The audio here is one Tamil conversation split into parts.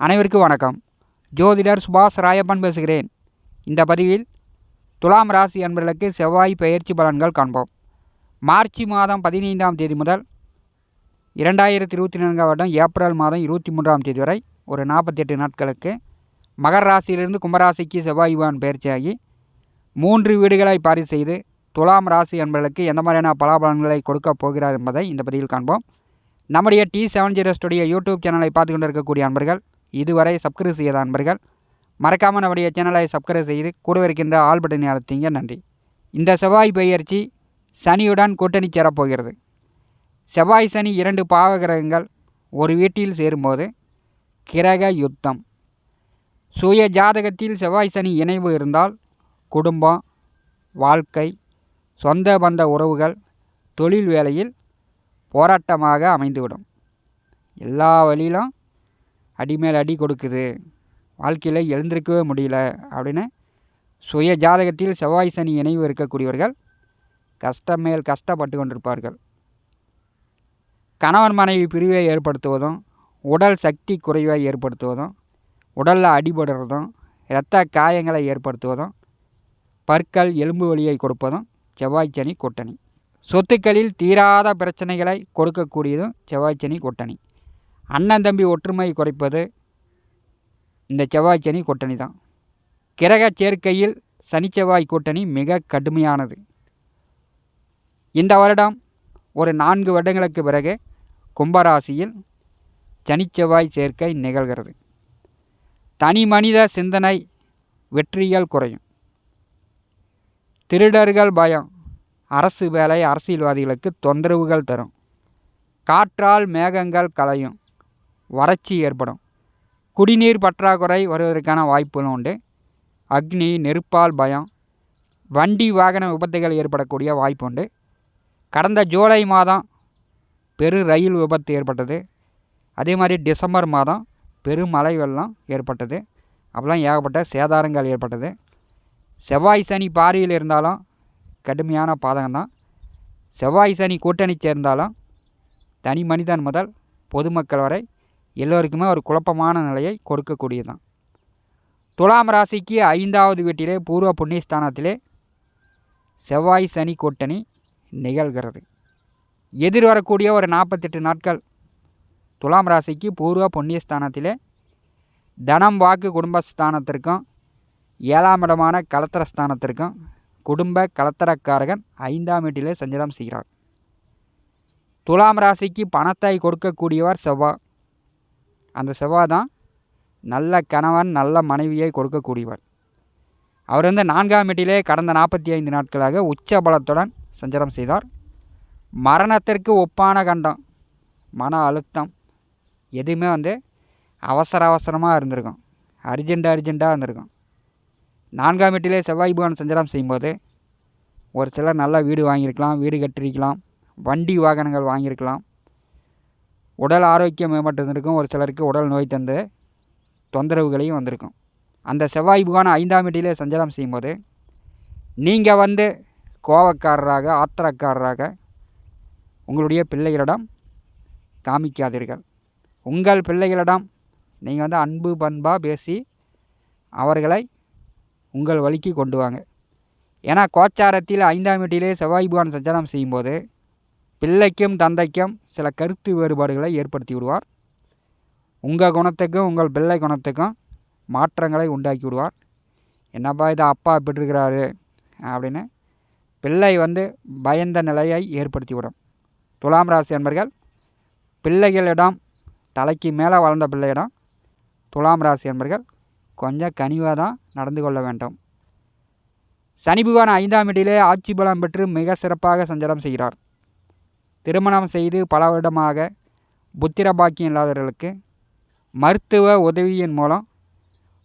அனைவருக்கும் வணக்கம். ஜோதிடர் சுபாஷ் ராயப்பன் பேசுகிறேன். இந்த பதிவில் துலாம் ராசி அன்பர்களுக்கு செவ்வாய் பயிற்சி பலன்கள் காண்போம். மார்ச் மாதம் பதினைந்தாம் தேதி முதல் இரண்டாயிரத்தி இருபத்தி நான்காம் வருடம் ஏப்ரல் மாதம் இருபத்தி மூன்றாம் தேதி வரை ஒரு நாற்பத்தெட்டு நாட்களுக்கு மகர ராசியிலிருந்து கும்பராசிக்கு செவ்வாய் பகவான் பயிற்சியாகி மூன்று வீடுகளை பாரி செய்து துலாம் ராசி அன்பர்களுக்கு எந்த மாதிரியான பலாபலன்களை கொடுக்கப் போகிறார் என்பதை இந்த பதிவில் காண்போம். நம்முடைய T seven zero studio YouTube சேனலை பார்த்து கொண்டிருக்கக்கூடிய அன்பர்கள் இதுவரை சப்ஸ்கிரைப் செய்யாத அன்பர்கள் மறக்காமல் நம்முடைய சேனலை சப்ஸ்கிரைப் செய்து கூட இருக்கின்ற ஆல் பட்டனை அழுத்திங்க நன்றி. இந்த செவ்வாய் பெயர்ச்சி சனியுடன் கூட்டணி சேரப்போகிறது. செவ்வாய் சனி இரண்டு பாவ கிரகங்கள் ஒரு வீட்டில் சேரும்போது கிரக யுத்தம். சுய ஜாதகத்தில் செவ்வாய் சனி இணைவு இருந்தால் குடும்பம் வாழ்க்கை சொந்த பந்த உறவுகள் தொழில் வேலையில் போராட்டமாக அமைந்துவிடும். எல்லா வழியிலும் அடி மேல் அடி கொடுக்குது. வாழ்க்கையில் எழுந்திருக்கவே முடியல அப்படின்னு சுய ஜாதகத்தில் செவ்வாய் சனி இணைவு இருக்கக்கூடியவர்கள் கஷ்டம் மேல் கஷ்டப்பட்டு கொண்டிருப்பார்கள். கணவன் மனைவி பிரிவை ஏற்படுத்துவதும் உடல் சக்தி குறைவை ஏற்படுத்துவதும் உடலில் அடிபடுறதும் இரத்த காயங்களை ஏற்படுத்துவதும் பற்கள் எலும்பு வலியை கொடுப்பதும் செவ்வாய் சனி கூட்டணி. சொத்துக்களில் தீராத பிரச்சனைகளை கொடுக்கக்கூடியதும் செவ்வாய் சனி கூட்டணி. அண்ணன் தம்பி ஒற்றுமை குறைப்பது இந்த செவ்வாய் சனி கூட்டணி தான். கிரக சேர்க்கையில் சனி செவ்வாய் கூட்டணி மிக கடுமையானது. இந்த வருடம் ஒரு நான்கு வருடங்களுக்கு பிறகு கும்பராசியில் சனிச்செவ்வாய் சேர்க்கை நிகழ்கிறது. தனி மனித சிந்தனை வெற்றிகள் குறையும். திருடர்கள் பயம். அரசு வேலை அரசியல்வாதிகளுக்கு தொந்தரவுகள் தரும். காற்றால் மேகங்கள் கலையும். வறட்சி ஏற்படும். குடிநீர் பற்றாக்குறை வருவதற்கான வாய்ப்புகளும் உண்டு. அக்னி நெருப்பால் பயம் வண்டி வாகன விபத்துகள் ஏற்படக்கூடிய வாய்ப்பு உண்டு. கடந்த ஜூலை மாதம் பெரு ரயில் விபத்து ஏற்பட்டது. அதே மாதிரி டிசம்பர் மாதம் பெரும் மழை வெள்ளம் ஏற்பட்டது. அப்போலாம் ஏகப்பட்ட சேதாரங்கள் ஏற்பட்டது. செவ்வாய் சனி பாரியில் இருந்தாலும் கடுமையான பாதகம்தான் செவ்வாய் சனி கூட்டணி சேர்ந்தாலும் தனி மனிதன் முதல் பொதுமக்கள் வரை எல்லோருக்குமே ஒரு குழப்பமான நிலையை கொடுக்கக்கூடியதுதான். துலாம் ராசிக்கு ஐந்தாவது வீட்டிலே பூர்வ புண்ணியஸ்தானத்திலே செவ்வாய் சனி கூட்டணி நிகழ்கிறது. எதிர் வரக்கூடிய ஒரு நாற்பத்தெட்டு நாட்கள் துலாம் ராசிக்கு பூர்வ புண்ணியஸ்தானத்திலே தனம் வாக்கு குடும்பஸ்தானத்திற்கும் ஏழாம் இடமான கலத்திரஸ்தானத்திற்கும் குடும்ப கலத்தரக்காரகன் ஐந்தாம் வீட்டிலே சஞ்சலம் செய்கிறார். துலாம் ராசிக்கு பணத்தை கொடுக்கக்கூடியவர் செவ்வாய் அந்த செவ்வாய் தான் நல்ல கணவன் நல்ல மனைவியை கொடுக்கக்கூடியவர். அவர் வந்து நான்காம் வீட்டிலே கடந்த நாற்பத்தி ஐந்து நாட்களாக உச்ச பலத்துடன் சஞ்சாரம் செய்தார். மரணத்திற்கு ஒப்பான கண்டம் மன அழுத்தம் எதுவுமே வந்து அவசர அவசரமாக இருந்திருக்கும். அர்ஜெண்ட் அர்ஜெண்ட்டாக இருந்திருக்கும். நான்காம் வீட்டிலே செவ்வாய் பகவான் சஞ்சாரம் செய்யும்போது ஒரு சிலர் நல்லா வீடு வாங்கியிருக்கலாம் வீடு கட்டிருக்கலாம் வண்டி வாகனங்கள் வாங்கியிருக்கலாம். உடல் ஆரோக்கியம் மேம்பட்டிருந்திருக்கும். ஒரு சிலருக்கு உடல் நோய் தந்து தொந்தரவுகளையும் வந்திருக்கும். அந்த செவ்வாய் புகான ஐந்தாம் வீட்டிலே சஞ்சாரம் செய்யும்போது நீங்கள் வந்து கோவக்காரராக ஆத்திரக்காரராக உங்களுடைய பிள்ளைகளிடம் காமிக்காதீர்கள். உங்கள் பிள்ளைகளிடம் நீங்கள் வந்து அன்பு பண்பாக பேசி அவர்களை உங்கள் வழிக்கு கொண்டு வாங்க. ஏன்னா கோச்சாரத்தில் ஐந்தாம் வீட்டிலே செவ்வாய் புகான் சஞ்சாரம் செய்யும்போது பிள்ளைக்கும் தந்தைக்கும் சில கருத்து வேறுபாடுகளை ஏற்படுத்தி விடுவார். உங்கள் குணத்துக்கும் உங்கள் பிள்ளை குணத்துக்கும் மாற்றங்களை உண்டாக்கி விடுவார். என்னப்பா இது அப்பா இப்படி இருக்கிறாரு அப்படின்னு பிள்ளை வந்து பயந்த நிலையை ஏற்படுத்தி விடும். துலாம் ராசி என்பர்கள் பிள்ளைகளிடம் தலைக்கு மேலே வளர்ந்த பிள்ளையிடம் துலாம் ராசி என்பர்கள் கொஞ்சம் கனிவாக தான் நடந்து கொள்ள வேண்டும். சனி பகவான் ஐந்தாம் வீட்டிலே ஆட்சி பலம் பெற்று மிக சிறப்பாக சஞ்சாரம் செய்கிறார். திருமணம் செய்து பல வருடமாக புத்திர பாக்கியம் இல்லாதவர்களுக்கு மருத்துவ உதவியின் மூலம்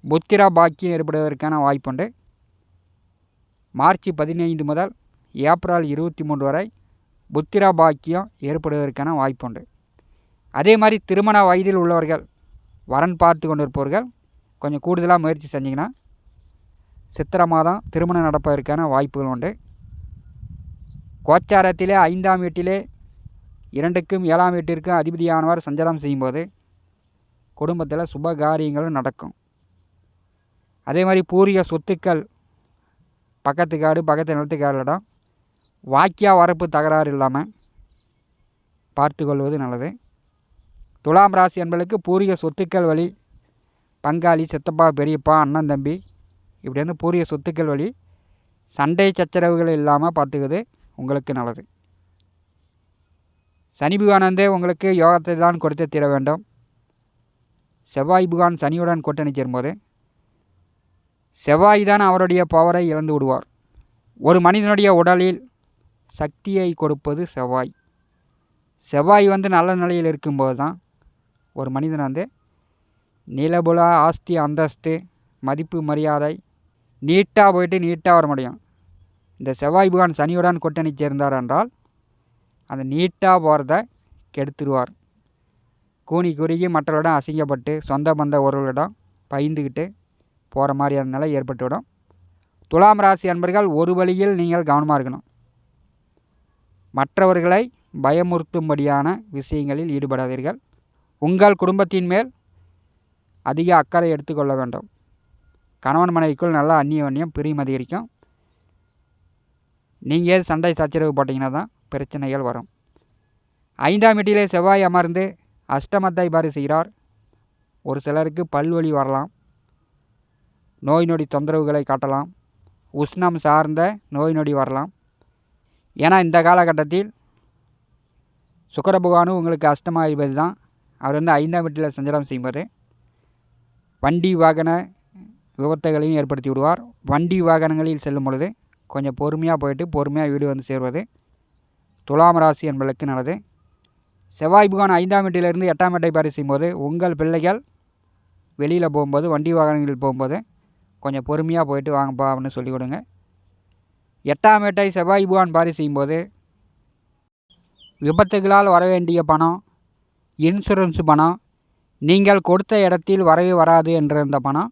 புத்திர பாக்கியம் ஏற்படுவதற்கான வாய்ப்புண்டு. மார்ச் பதினைந்து முதல் ஏப்ரல் இருபத்தி மூன்று வரை புத்திர பாக்கியம் ஏற்படுவதற்கான வாய்ப்புண்டு. அதே மாதிரி திருமண வயதில் உள்ளவர்கள் வரன் பார்த்து கொண்டிருப்பவர்கள் கொஞ்சம் கூடுதலாக முயற்சி செஞ்சிங்கன்னா சித்திரை மாதம் திருமணம் நடப்பதற்கான வாய்ப்புகள் உண்டு. கோச்சாரத்திலே ஐந்தாம் வீட்டிலே இரண்டுக்கும் ஏழாம் வீட்டிற்கும் அதிபதியானவர் சஞ்சாரம் செய்யும்போது குடும்பத்தில் சுப காரியங்களும் நடக்கும். அதே மாதிரி பூரிய சொத்துக்கள் பக்கத்து காடு பக்கத்து நிலத்துக்காரிடம் வாக்கியா வரப்பு தகராறு இல்லாமல் பார்த்து கொள்வது நல்லது. துலாம் ராசி என்பதற்கு பூர்வீக சொத்துக்கள் வழி பங்காளி சித்தப்பா பெரியப்பா அண்ணன் தம்பி இப்படி வந்து பூரிய சொத்துக்கள் வழி சண்டை சச்சரவுகள் இல்லாமல் பார்த்துக்குது உங்களுக்கு நல்லது. சனி புகானந்தே உங்களுக்கு யோகத்தை தான் கொடுத்து தீர வேண்டும். செவ்வாய் புகான் சனியுடன் கூட்டணி சேரும்போது செவ்வாய் தான் அவருடைய பவரை இழந்து விடுவார். ஒரு மனிதனுடைய உடலில் சக்தியை கொடுப்பது செவ்வாய். செவ்வாய் வந்து நல்ல நிலையில் இருக்கும்போது தான் ஒரு மனிதன் வந்து நிலபுல ஆஸ்தி அந்தஸ்து மதிப்பு மரியாதை நீட்டாக போயிட்டு நீட்டாக வர முடியும். இந்த செவ்வாய் புகான் சனியுடன் கூட்டணி சேர்ந்தார் என்றால் அந்த நீட்டாக போகிறத கெடுத்துருவார். கூனி குறுகி மற்றவரிடம் அசிங்கப்பட்டு சொந்த பந்த ஒருவரிடம் பயந்துக்கிட்டு போகிற மாதிரியான நிலை ஏற்பட்டுவிடும். துலாம் ராசி அன்பர்கள் ஒரு வழியில் நீங்கள் கவனமாக இருக்கணும். மற்றவர்களை பயமுறுத்தும்படியான விஷயங்களில் ஈடுபடாதீர்கள். உங்கள் குடும்பத்தின் மேல் அதிக அக்கறை எடுத்துக்கொள்ள வேண்டும். கணவன் மனைவிக்குள் நல்லா அந்நியவன்யம் பிரியும் அதிகரிக்கும் நீங்கள் சண்டை சச்சரவு போட்டிங்கன்னா தான் பிரச்சனைகள் வரும். ஐந்தாம் வீட்டிலே செவ்வாய் அமர்ந்து அஷ்டமத்தை பாரு செய்கிறார். ஒரு சிலருக்கு பல்வழி வரலாம். நோய் நொடி தொந்தரவுகளை காட்டலாம். உஷ்ணம் சார்ந்த நோய் நொடி வரலாம். ஏன்னா இந்த காலகட்டத்தில் சுக்கர பகவானும் உங்களுக்கு அஷ்டமாதிபதி தான். அவர் வந்து ஐந்தாம் வீட்டில் சஞ்சாரம் செய்யும்போது வண்டி வாகன விபத்துகளையும் ஏற்படுத்தி விடுவார். வண்டி வாகனங்களில் செல்லும் பொழுது கொஞ்சம் பொறுமையாக போயிட்டு பொறுமையாக வீடு வந்து சேர்வது. துலாம் ராசி என்பதற்கு நல்லது. செவ்வாய் புகான் ஐந்தாம் வீட்டிலிருந்து எட்டாம் வீட்டை பாரி செய்யும்போது உங்கள் பிள்ளைகள் வெளியில் போகும்போது வண்டி வாகனங்களில் போகும்போது கொஞ்சம் பொறுமையாக போயிட்டு வாங்கப்பா அப்படின்னு சொல்லி கொடுங்க. எட்டாம் வீட்டை செவ்வாய் புகான் பாரி செய்யும்போது விபத்துகளால் வர வேண்டிய பணம் இன்சூரன்ஸ் பணம் நீங்கள் கொடுத்த இடத்தில் வரவே வராது என்றிருந்த பணம்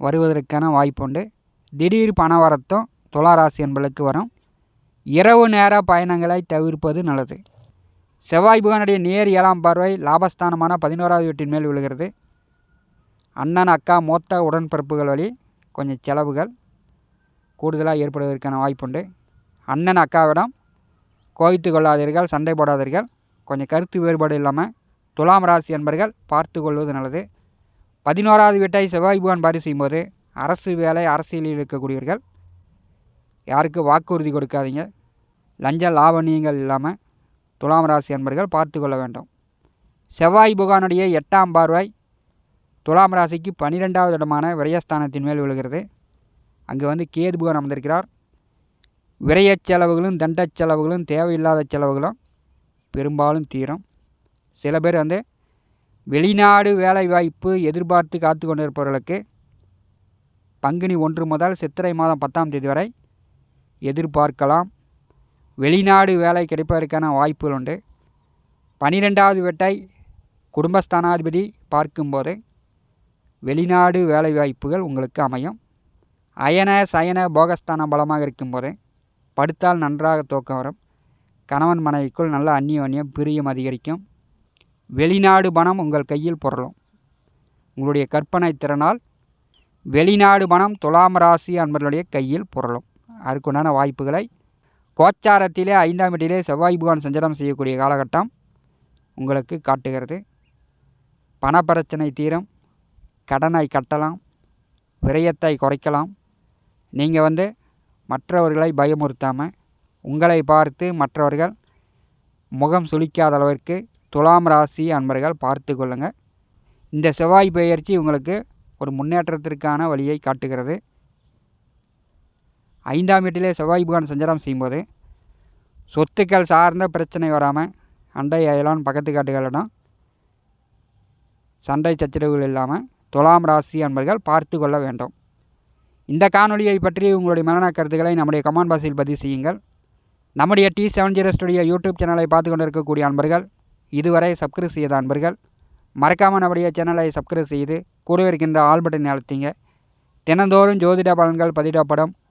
வருவதற்கான வாய்ப்புண்டு திடீர் பண வரத்தும் துளாராசி என்பதற்கு வரும். இரவு நேர பயணங்களை தவிர்ப்பது நல்லது. செவ்வாய் புகனுடைய நேர் ஏழாம் பார்வை லாபஸ்தானமான பதினோராவது வீட்டின் மேல் விழுகிறது. அண்ணன் அக்கா மொத்த உடன்பிறப்புகள் வழி கொஞ்சம் செலவுகள் கூடுதலாக ஏற்படுவதற்கான வாய்ப்புண்டு. அண்ணன் அக்காவிடம் கோவித்து கொள்ளாதீர்கள் சண்டை போடாதீர்கள். கொஞ்சம் கருத்து வேறுபாடு இல்லாமல் துலாம் ராசி என்பர்கள் பார்த்து கொள்வது நல்லது. பதினோராவது வீட்டை செவ்வாய் புகான் பாரி செய்யும்போது அரசு வேலை அரசியலில் இருக்கக்கூடியவர்கள் யாருக்கு வாக்குறுதி கொடுக்காதீங்க. லஞ்ச லாவணியங்கள் இல்லாமல் துலாம் ராசி அன்பர்கள் பார்த்து கொள்ள வேண்டும். செவ்வாய் புகானுடைய எட்டாம் பார்வை துலாம் ராசிக்கு பன்னிரெண்டாவது இடமான விரயஸ்தானத்தின் மேல் விழுகிறது. அங்கே வந்து கேது புகான் அமர்ந்திருக்கிறார். விரயச் செலவுகளும் தண்டச் செலவுகளும் தேவையில்லாத செலவுகளும் பெரும்பாலும் தீரும். சில பேர் வந்து வெளிநாடு வேலை வாய்ப்பு எதிர்பார்த்து காத்து கொண்டிருப்பவர்களுக்கு பங்குனி ஒன்று முதல் சித்திரை மாதம் பத்தாம் தேதி வரை எதிர்பார்க்கலாம். வெளிநாடு வேலை கிடைப்பதற்கான வாய்ப்புகள் உண்டு. பனிரெண்டாவது வெட்டை குடும்பஸ்தானாதிபதி பார்க்கும்போது வெளிநாடு வேலை வாய்ப்புகள் உங்களுக்கு அமையும். அயன சயன போகஸ்தானம் பலமாக இருக்கும்போது படுத்தால் நன்றாக தூக்கம் வரும். கணவன் மனைவிக்குள் நல்ல அந்நியோன்யம் பிரியம் அதிகரிக்கும். வெளிநாடு பணம் உங்கள் கையில் புரளும். உங்களுடைய கற்பனை திறனால் வெளிநாடு பணம் துலாம் ராசி அன்பர்களுடைய கையில் புரளும். அதுக்குண்டான வாய்ப்புகளை கோச்சாரத்திலே ஐந்தாம் வீட்டிலே செவ்வாய் புகான் சஞ்சாரம் செய்யக்கூடிய காலகட்டம் உங்களுக்கு காட்டுகிறது. பணப்பிரச்சனை தீரும் கடனை கட்டலாம் விரயத்தை குறைக்கலாம். நீங்கள் வந்து மற்றவர்களை பயமுறுத்தாமல் உங்களை பார்த்து மற்றவர்கள் முகம் சுளிக்காத அளவிற்கு துலாம் ராசி அன்பர்கள் பார்த்து கொள்ளுங்கள் இந்த செவ்வாய் பயிற்சி உங்களுக்கு ஒரு முன்னேற்றத்திற்கான வழியை காட்டுகிறது. ஐந்தாம் வீட்டிலே செவ்வாய் புகான் சஞ்சாரம் செய்யும்போது சொத்துக்கள் சார்ந்த பிரச்சனை வராமல் அண்டை அயலான் பக்கத்து காட்டுகளிடம் சண்டை சச்சரவுகள் இல்லாமல் துலாம் ராசி அன்பர்கள் பார்த்து கொள்ள வேண்டும். இந்த காணொலியை பற்றி உங்களுடைய மனநல கருத்துக்களை நம்முடைய கமெண்ட் பாக்ஸில் பதிவு செய்யுங்கள். நம்முடைய T seven zero studio YouTube சேனலை பார்த்து கொண்டிருக்கக்கூடிய அன்பர்கள் இதுவரை சப்ஸ்கிரைப் செய்த அன்பர்கள் மறக்காமல் நம்முடைய சேனலை சப்ஸ்கிரைப் செய்து கூடவே இருக்கின்ற ஆல் பட்டன் அழுத்திங்க. தினந்தோறும் ஜோதிட பலன்கள் பதிவிடப்படும்.